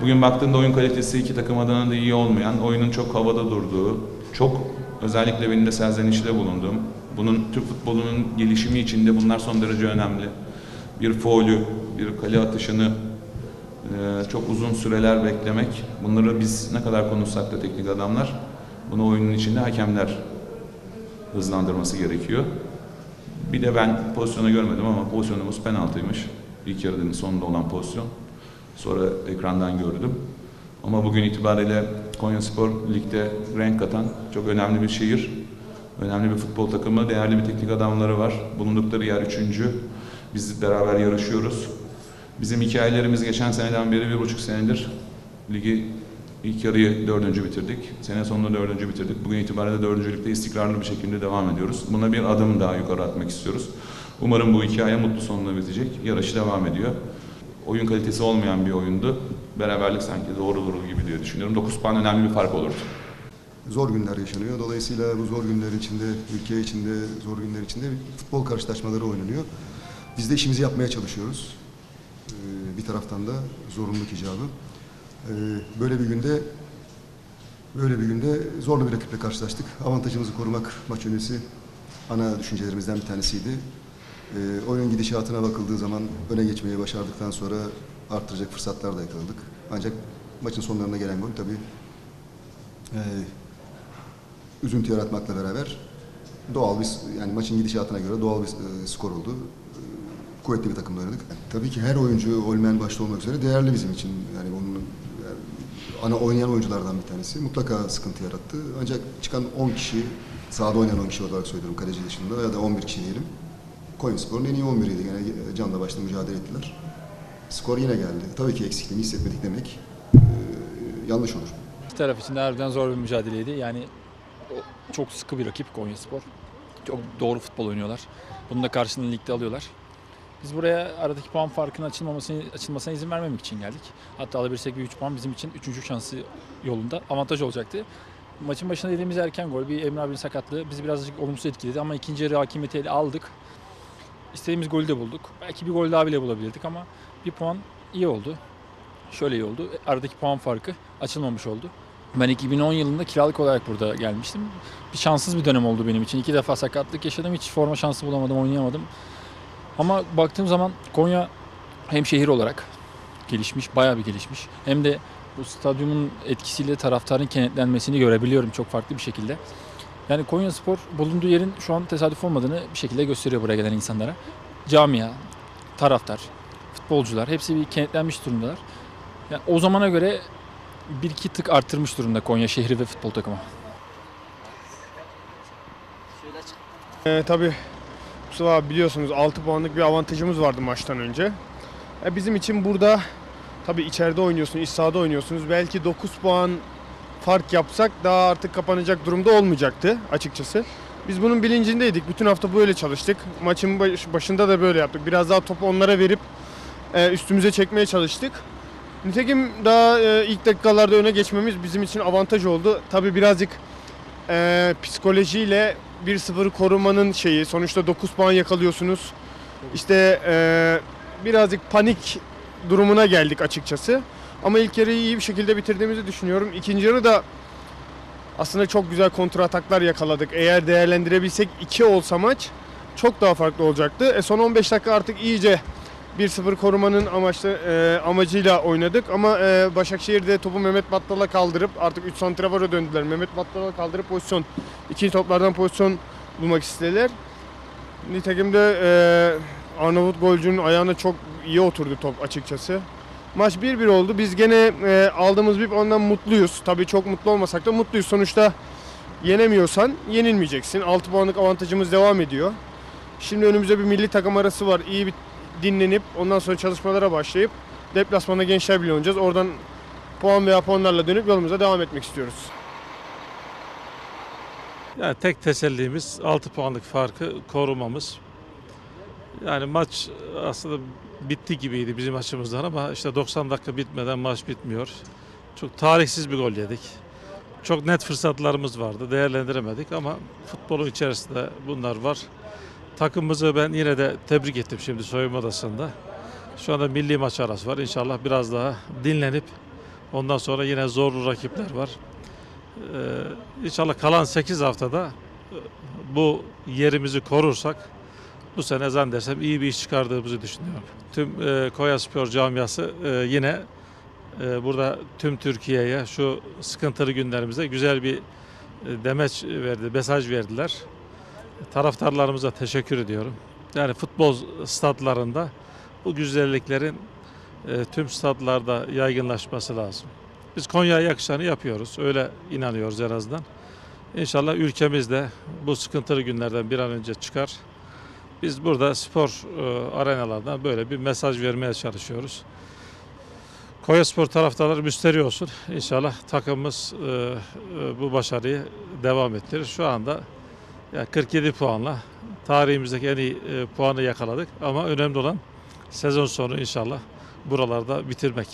Bugün baktığında oyun kalitesi iki takım adına da iyi olmayan, oyunun çok havada durduğu, çok özellikle benim de serzenişte bulunduğum, bunun Türk futbolunun gelişimi için de bunlar son derece önemli. Bir faulü, bir kale atışını e, çok uzun süreler beklemek, bunları biz ne kadar konuşsak da teknik adamlar, bunu oyunun içinde hakemler hızlandırması gerekiyor. Bir de ben pozisyonu görmedim ama pozisyonumuz penaltıymış. İlk yarının sonunda olan pozisyon. Sonra ekrandan gördüm. Ama bugün itibariyle Konyaspor ligde renk katan çok önemli bir şehir. Önemli bir futbol takımı, değerli bir teknik adamları var. Bulundukları yer üçüncü. Biz beraber yarışıyoruz. Bizim hikayelerimiz geçen seneden beri bir buçuk senedir ligi ilk yarıyı dördüncü bitirdik. Sene sonunda dördüncü bitirdik. Bugün itibariyle dördüncülükte istikrarlı bir şekilde devam ediyoruz. Buna bir adım daha yukarı atmak istiyoruz. Umarım bu hikaye mutlu sonuna bitecek. Yarışı devam ediyor. Oyun kalitesi olmayan bir oyundu. Beraberlik sanki doğru durur gibi diye düşünüyorum. 9 puan önemli bir fark olurdu. Zor günler yaşanıyor. Dolayısıyla bu zor günler içinde, ülke içinde, zor günler içinde futbol karşılaşmaları oynanıyor. Biz de işimizi yapmaya çalışıyoruz. Ee, Bir taraftan da zorunluluk icabı. Ee, Böyle bir günde böyle bir günde zorlu bir rakiple karşılaştık. Avantajımızı korumak maç öncesi ana düşüncelerimizden bir tanesiydi. Ee, oyunun gidişatına bakıldığı zaman öne geçmeyi başardıktan sonra arttıracak fırsatlar da yakaladık. Ancak maçın sonlarına gelen gol tabii e, üzüntü yaratmakla beraber doğal bir yani maçın gidişatına göre doğal bir e, skor oldu. E, kuvvetli bir takımda oynadık. Tabii ki her oyuncu Olmen başta olmak üzere değerli bizim için. Yani onun yani ana oynayan oyunculardan bir tanesi. Mutlaka sıkıntı yarattı. Ancak çıkan 10 kişi sahada oynayan 10 kişi olarak söylüyorum kaleci dışında ya da 11 kişi diyelim. Konyaspor'un en iyi 11'iydi. Yani canla başla mücadele ettiler. Skor yine geldi. Tabii ki eksikliğini hissetmedik demek e, yanlış olur. İki taraf için de harbiden zor bir mücadeleydi. Yani çok sıkı bir rakip Konyaspor. Çok doğru futbol oynuyorlar. Bunun da karşılığını ligde alıyorlar. Biz buraya aradaki puan farkının açılmamasını, açılmasına izin vermemek için geldik. Hatta alabilirsek bir 3 puan bizim için 3. şansı yolunda avantaj olacaktı. Maçın başında dediğimiz erken gol, bir Emre abinin sakatlığı bizi birazcık olumsuz etkiledi ama ikinci yarı hakimiyeti aldık. İstediğimiz golü de bulduk. Belki bir gol daha bile bulabilirdik ama bir puan iyi oldu. Şöyle iyi oldu. Aradaki puan farkı açılmamış oldu. Ben 2010 yılında kiralık olarak burada gelmiştim. Bir şanssız bir dönem oldu benim için. İki defa sakatlık yaşadım. Hiç forma şansı bulamadım, oynayamadım. Ama baktığım zaman Konya hem şehir olarak gelişmiş, bayağı bir gelişmiş. Hem de bu stadyumun etkisiyle taraftarın kenetlenmesini görebiliyorum çok farklı bir şekilde. Yani Konya Spor bulunduğu yerin şu an tesadüf olmadığını bir şekilde gösteriyor buraya gelen insanlara. Camia, taraftar, futbolcular hepsi bir kenetlenmiş durumdalar. Yani o zamana göre bir iki tık arttırmış durumda Konya şehri ve futbol takımı. Ee, tabii Mustafa abi biliyorsunuz 6 puanlık bir avantajımız vardı maçtan önce. E, bizim için burada tabii içeride oynuyorsunuz, iç sahada oynuyorsunuz. Belki 9 puan fark yapsak daha artık kapanacak durumda olmayacaktı açıkçası. Biz bunun bilincindeydik. Bütün hafta böyle çalıştık. Maçın baş- başında da böyle yaptık. Biraz daha topu onlara verip e, üstümüze çekmeye çalıştık. Nitekim daha e, ilk dakikalarda öne geçmemiz bizim için avantaj oldu. Tabii birazcık e, psikolojiyle 1-0 korumanın şeyi. Sonuçta 9 puan yakalıyorsunuz. İşte e, birazcık panik durumuna geldik açıkçası. Ama ilk yarıyı iyi bir şekilde bitirdiğimizi düşünüyorum. İkinci yarı da aslında çok güzel kontra ataklar yakaladık. Eğer değerlendirebilsek 2 olsa maç çok daha farklı olacaktı. E son 15 dakika artık iyice 1-0 korumanın amaçlı e, amacıyla oynadık ama e, Başakşehir'de topu Mehmet Battal'a kaldırıp artık 3 santrafora döndüler. Mehmet Battal'a kaldırıp pozisyon ikinci toplardan pozisyon bulmak istediler. Nitekim de e, Arnavut golcünün ayağına çok iyi oturdu top açıkçası. Maç 1-1 oldu. Biz gene e, aldığımız bir ondan mutluyuz. Tabii çok mutlu olmasak da mutluyuz. Sonuçta yenemiyorsan yenilmeyeceksin. 6 puanlık avantajımız devam ediyor. Şimdi önümüzde bir milli takım arası var. İyi bir dinlenip ondan sonra çalışmalara başlayıp deplasmanda gençler bile oynayacağız. Oradan puan veya puanlarla dönüp yolumuza devam etmek istiyoruz. Yani tek tesellimiz 6 puanlık farkı korumamız. Yani maç aslında bitti gibiydi bizim açımızdan ama işte 90 dakika bitmeden maç bitmiyor. Çok tarihsiz bir gol yedik. Çok net fırsatlarımız vardı. Değerlendiremedik ama futbolun içerisinde bunlar var. Takımımızı ben yine de tebrik ettim şimdi soyunma odasında. Şu anda milli maç arası var. İnşallah biraz daha dinlenip Ondan sonra yine zorlu rakipler var. Ee, inşallah kalan 8 haftada bu yerimizi korursak bu sene zannedersem iyi bir iş çıkardığımızı düşünüyorum. Tüm e, Konya Spor camiası e, yine e, burada tüm Türkiye'ye şu sıkıntılı günlerimizde güzel bir e, demeç verdi, mesaj verdiler. Taraftarlarımıza teşekkür ediyorum. Yani futbol statlarında bu güzelliklerin e, tüm statlarda yaygınlaşması lazım. Biz Konya'ya yakışanı yapıyoruz. Öyle inanıyoruz en azından. İnşallah ülkemiz de bu sıkıntılı günlerden bir an önce çıkar. Biz burada spor e, böyle bir mesaj vermeye çalışıyoruz. Konya Spor taraftarları müsteri olsun. İnşallah takımımız e, e, bu başarıyı devam ettirir. Şu anda yani 47 puanla tarihimizdeki en iyi e, puanı yakaladık. Ama önemli olan sezon sonu inşallah buralarda bitirmek.